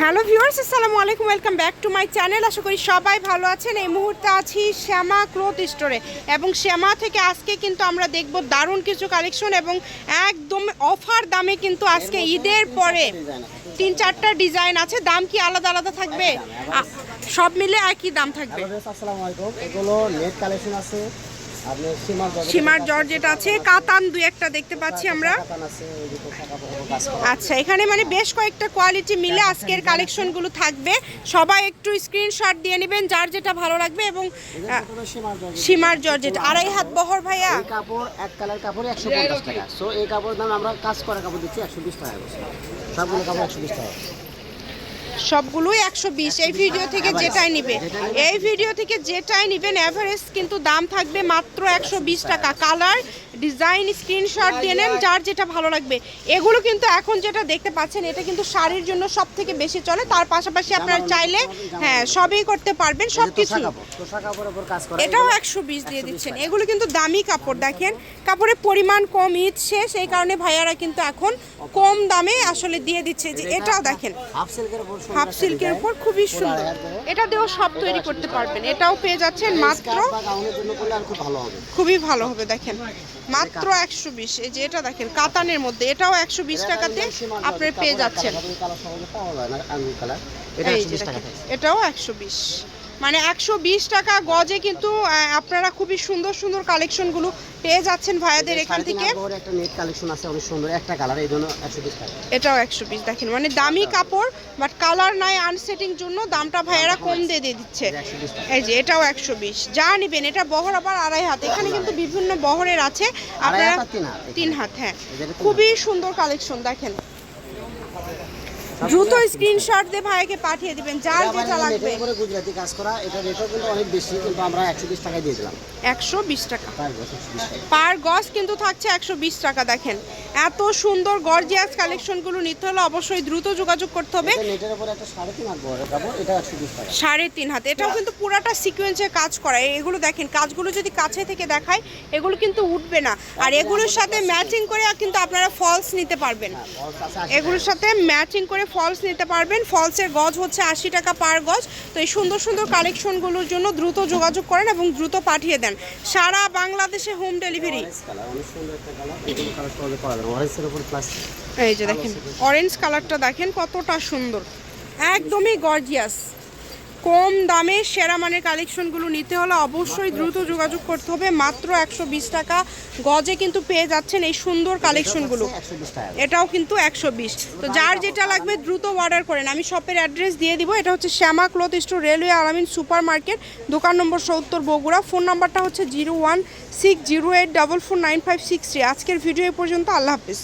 Hello viewers, আসসালামু আলাইকুম, welcome back to my channel. আশা করি সবাই ভালো আছেন। এই মুহূর্তে আছি শ্যামা ক্লোথ স্টোরে। এবং শ্যামা থেকে আজকে কিন্তু আমরা দেখব দারুণ কিছু কালেকশন এবং একদম অফার দামে কিন্তু আজকে ঈদের পরে তিন চারটা ডিজাইন আছে। দাম কি আলাদা আলাদা থাকবে? সব মিলে একই দাম থাকবে। আসসালামু আলাইকুম। এগুলো নেট কালেকশন আছে। সীমার জর্জেট আছে কাতান দুই একটা দেখতে পাচ্ছি আমরা। আচ্ছা এখানে মানে বেশ কয়েকটা কোয়ালিটি মিলে আজকের কালেকশনগুলো থাকবে। সবাই একটু স্ক্রিনশট দিয়ে নেবেন যার যেটা ভালো লাগবে এবং সীমার জর্জেট। আড়াই হাত বহর ভাইয়া। কাপড় এক কালার কাপড় একশো পঞ্চাশ টাকা। সো এই কাপড়ের দাম আমরা কাজ করা কাপড় দিচ্ছি একশো বিশ টাকা সবগুলো কাপড় একশো বিশ টাকা সবগুলোই একশো বিশ। এই ভিডিও থেকে যেটাই নিবে। এই ভিডিও থেকে যেটাই নিবেন অ্যাভারেজ কিন্তু দাম থাকবে মাত্র একশো বিশ টাকা। কালার ডিজাইন স্ক্রিনশট দিয়ে নেন যার যেটা ভালো লাগবে। এগুলো কিন্তু এখন যেটা দেখতে পাচ্ছেন এটা কিন্তু শাড়ির জন্য সব থেকে বেশি চলে। তার পাশাপাশি আপনারা চাইলে হ্যাঁ সবই করতে পারবেন সব কিছু এটাও একশো বিশ দিয়ে দিচ্ছেন। এগুলো কিন্তু দামি কাপড় দেখেন। কাপড়ের পরিমাণ কম ঈদ শেষ এই কারণে ভাইয়ারা কিন্তু এখন কম দামে আসলে দিয়ে দিচ্ছে। যে এটাও দেখেন। হাফ সিল্কের উপর খুবই সুন্দর। এটা দিয়েও সব তৈরি করতে পারবেন। এটাও পেয়ে যাচ্ছেন মাত্র খুবই ভালো হবে দেখেন। মাত্র একশো বিশ। এই যে এটা দেখেন কাতানের মধ্যে। এটাও একশো বিশ টাকাতে আপনি পেয়ে যাচ্ছেন। এটাও একশো বিশ। মানে একশো বিশ টাকা গজে কিন্তু আপনারা খুবই সুন্দর সুন্দর কালেকশনগুলো পেয়ে যাচ্ছেন ভাইয়াদের এখান থেকে। একটা নেট কালেকশন আছে অনেক সুন্দর। একটা কালার এই জন্য একশো বিশ এটাও একশো পিস দেখেন মানে দামি কাপড় বাট কালার নাই আনসেটিং জন্য দামটা ভাইয়ারা কম দিয়ে দিয়ে দিচ্ছে। এই যে এটাও একশো বিশ। যা নিবেন এটা বহর আবার আড়াই হাত। এখানে কিন্তু বিভিন্ন বহরের আছে। আপনারা তিন হাত। হ্যাঁ। খুবই সুন্দর কালেকশন দেখেন। দ্রুত স্ক্রিনশট দিয়ে ভাইকে পাঠিয়ে দিবেন যার যেটা লাগবে। গুজরাটি কাজ করা এটা রেটও কিন্তু অনেক বেশি কিন্তু আমরা একশো বিশ টাকায় দিয়ে দিলাম। একশো বিশ টাকা। পার গজ কিন্তু থাকছে একশো বিশ টাকা দেখেন। এত সুন্দর গর্জিয়াস কালেকশনগুলো নিতে হলে অবশ্যই দ্রুত যোগাযোগ করতে হবে। এটা নেটের উপরে একটা সাড়ে তিন হাত বড় কাপড় এটা একশো বিশ টাকা। সাড়ে তিন হাত। এটাও কিন্তু পুরাটা সিকোয়েন্সে কাজ করা। এগুলো দেখেন কাজগুলো যদি কাছে থেকে দেখায় এগুলো কিন্তু উঠবে না। আর এগুলোর সাথে ম্যাচিং করে কিন্তু আপনারা ফলস নিতে পারবেন। আশি এগুলোর সাথে ম্যাচিং করে ফলস নিতে পারবেন। ফলসের গজ হচ্ছে আশি টাকা পার গজ। তো এই সুন্দর সুন্দর কালেকশনগুলোর জন্য দ্রুত যোগাযোগ করেন এবং দ্রুত পাঠিয়ে দেন। সারা বাংলাদেশে হোম ডেলিভারি। এই যে দেখেন অরেঞ্জ কালারটা দেখেন কতটা সুন্দর। একদমই গর্জিয়াস কম দামে সেরা মানের কালেকশনগুলো নিতে হলে অবশ্যই দ্রুত যোগাযোগ করতে হবে। মাত্র একশো বিশ টাকা গজে কিন্তু পেয়ে যাচ্ছেন এই সুন্দর কালেকশনগুলো। এটাও কিন্তু একশো বিশ। তো যার যেটা লাগবে দ্রুত অর্ডার করেন। আমি শপের অ্যাড্রেস দিয়ে দিব। এটা হচ্ছে Shyama cloth store railway Alamin supermarket দোকান নম্বর সত্তর বগুড়া। ফোন নাম্বারটা হচ্ছে zero one six zero eight double four nine five six three. আজকের ভিডিও এ পর্যন্ত। আল্লাহ হাফিজ।